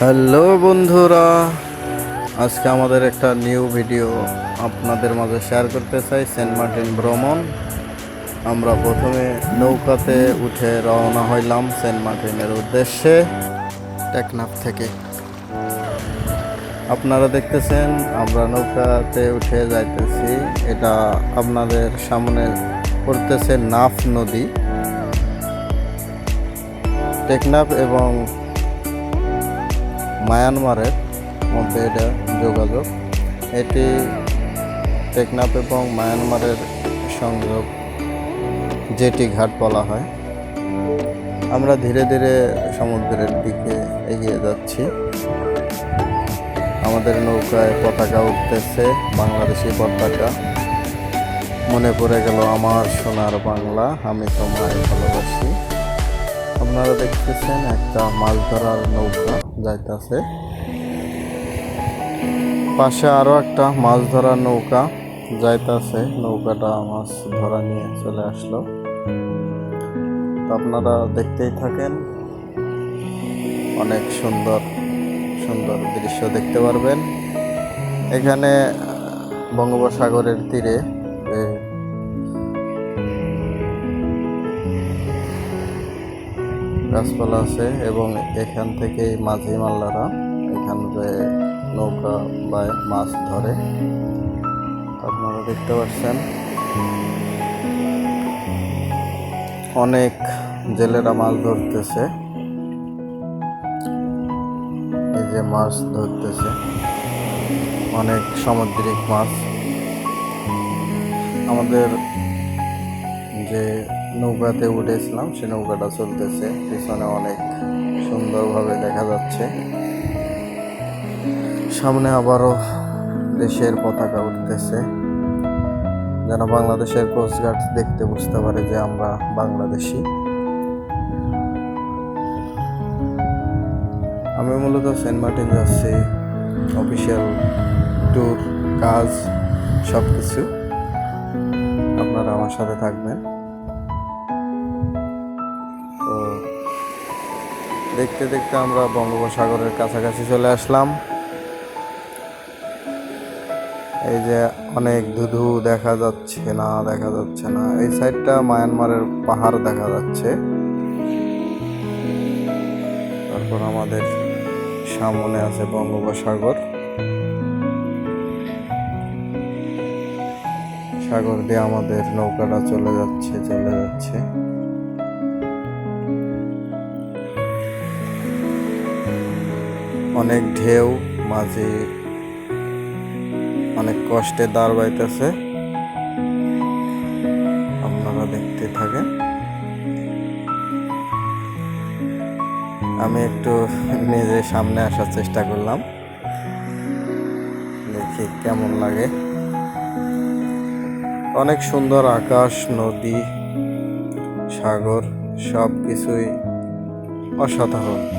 Hello বন্ধুরা, আজকে আমাদের একটা নিউ ভিডিও আপনাদের মাঝে শেয়ার করতে চাই, সেন্ট মার্টিন ভ্রমণ। আমরা প্রথমে নৌকাতে উঠে রওনা হইলাম সেন্ট মার্টিনের উদ্দেশ্যে টেকনাফ থেকে। আপনারা দেখতেছেন, আমরা নৌকাতে উঠে যাইতেছি। এটা আপনাদের সামনে পড়তেছে নাফ নদী। টেকনাফ এবং মায়ানমারের মধ্যে এটা যোগাযোগ। এটি টেকনাফ এবং মায়ানমারের সংযোগ জেটি ঘাট বলা হয়। আমরা ধীরে ধীরে সমুদ্রের দিকে এগিয়ে যাচ্ছি। আমাদের নৌকায় পতাকা উঠতেছে, বাংলাদেশি পতাকা। মনে পড়ে গেল আমার সোনার বাংলা, আমি তোমায় ভালোবাসি। আপনারা দেখতেছেন একটা মাছ ধরার নৌকা। যাইতাছে। পাশে আরও একটা মাছ ধরার নৌকা যাইতাছে। নৌকাটা মাছ ধরা নিয়ে চলে আসলো। আপনারা দেখতেই থাকেন। অনেক সুন্দর সুন্দর দৃশ্য দেখতে পারবেন। এখানে বঙ্গোপসাগরের তীরে গাছপালা আছে এবং এখান থেকে মাঝি মাল্লারা এখান যে নৌকা বা মাছ ধরে। আপনারা দেখতে পাচ্ছেন। অনেক জেলেরা মাছ ধরতেছে। এই যে মাছ ধরতেছে। অনেক সামুদ্রিক মাছ। আমাদের যে নৌকাতে উঠেছিলাম, সে নৌকাটা চলতেছে, পিছনে অনেক সুন্দরভাবে দেখা যাচ্ছে। সামনে আবারও দেশের পতাকা উঠতেছে। যেন বাংলাদেশের কোস্টগার্ড দেখতে বুঝতে পারে যে আমরা বাংলাদেশি। আমি মূলত সেন্ট মার্টিন যাচ্ছি, অফিসিয়াল ট্যুর, কাজ সব কিছু আপনারা আমার সাথে থাকবেন। দেখতে দেখতে আমরা বঙ্গোপসাগরের কাছাকাছি চলে আসলাম। এই যে অনেক ধুধু দেখা যাচ্ছে না, দেখা যাচ্ছে না। এই সাইডটা মায়ানমারের পাহাড় দেখা যাচ্ছে। তারপর আমাদের সামনে আছে বঙ্গোপসাগর। সাগর দিয়ে আমাদের নৌকাটা চলে যাচ্ছে চলে যাচ্ছে। অনেক ঢেউ, মাঝে অনেক কষ্টে দাঁড় বাইতেছে আপনারা দেখতে থাকেন। আমি একটু নিজে সামনে আসার চেষ্টা করলাম। দেখি কেমন লাগে। অনেক সুন্দর আকাশ, নদী, সাগর সব কিছুই অসাধারণ।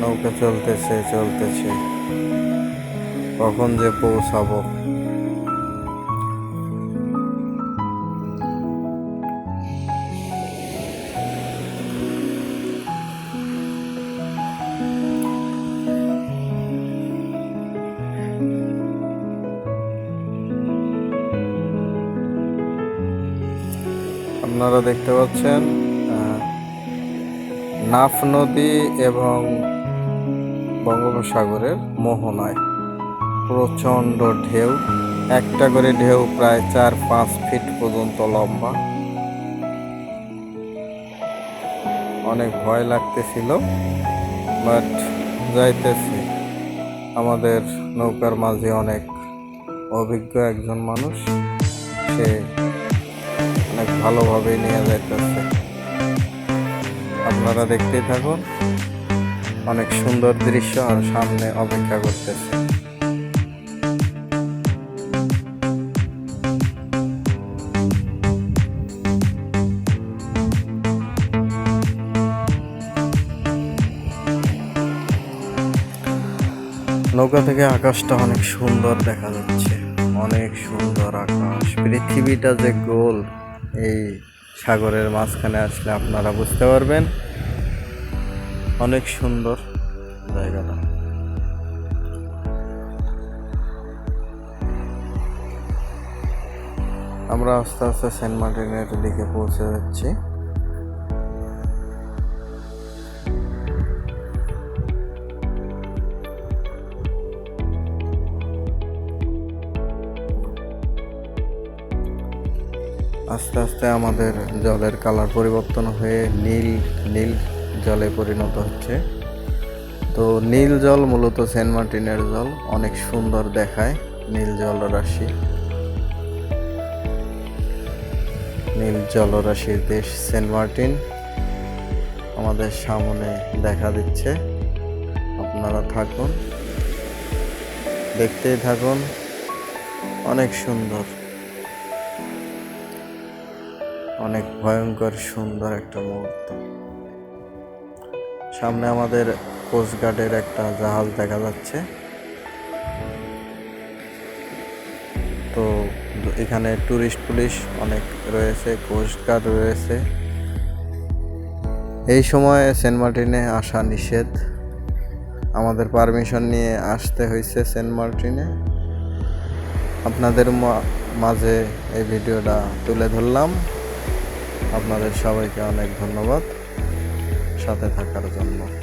নৌকা চলতেছে চলতেছে। কখন যে পৌঁছাবো? আপনারা দেখতে পাচ্ছেন নাফ নদী এবং বঙ্গোপসাগরের মোহনায়। প্রচণ্ড ঢেউ, একটা করে ঢেউ প্রায় চার, পাঁচ ফিট পর্যন্ত লম্বা। অনেক ভয় লাগতেছিল বাট যাইতেছি। আমাদের নৌকার মাঝে অনেক অভিজ্ঞ একজন মানুষ, সে অনেক ভালোভাবে নিয়ে যাইতেছে। আপনারা দেখতেই থাকুন। অনেক সুন্দর দৃশ্য আর সামনে অপেক্ষা করতেছে। নৌকা থেকে আকাশটা অনেক সুন্দর দেখা যাচ্ছে। অনেক সুন্দর আকাশ। পৃথিবীটা যে গোল, এই সাগরের মাঝখানে আসলে আপনারা বুঝতে পারবেন। অনেক সুন্দর জায়গাটা। আমরা আস্তে আস্তে সেন্ট মার্টিনের দিকে পৌঁছে যাচ্ছি। আস্তে আস্তে আমাদের জলের কালার পরিবর্তন হয়ে নীল নীল জলে পরিণত হচ্ছে। তো নীল জল মূলত সেন্ট মার্টিনের জল, অনেক সুন্দর দেখায় নীল জলরাশি। নীল জলরাশির দেশ সেন্ট মার্টিন আমাদের সামনে দেখা দিচ্ছে। আপনারা থাকুন, দেখতেই থাকুন, অনেক সুন্দর, অনেক ভয়ঙ্কর সুন্দর একটা মুহূর্ত। সামনে আমাদের কোস্টগার্ডের একটা জাহাজ দেখা যাচ্ছে। তো এখানে টুরিস্ট পুলিশ অনেক রয়েছে কোস্টগার্ড রয়েছে। এই সময় সেন্ট মার্টিনে আসা নিষেধ। আমাদের পারমিশন নিয়ে আসতে হয়েছে সেন্ট মার্টিনে আপনাদের মাঝে এই ভিডিওটা তুলে ধরলাম। আপনাদের সবাইকে অনেক ধন্যবাদ। সাথে থাকার জন্য।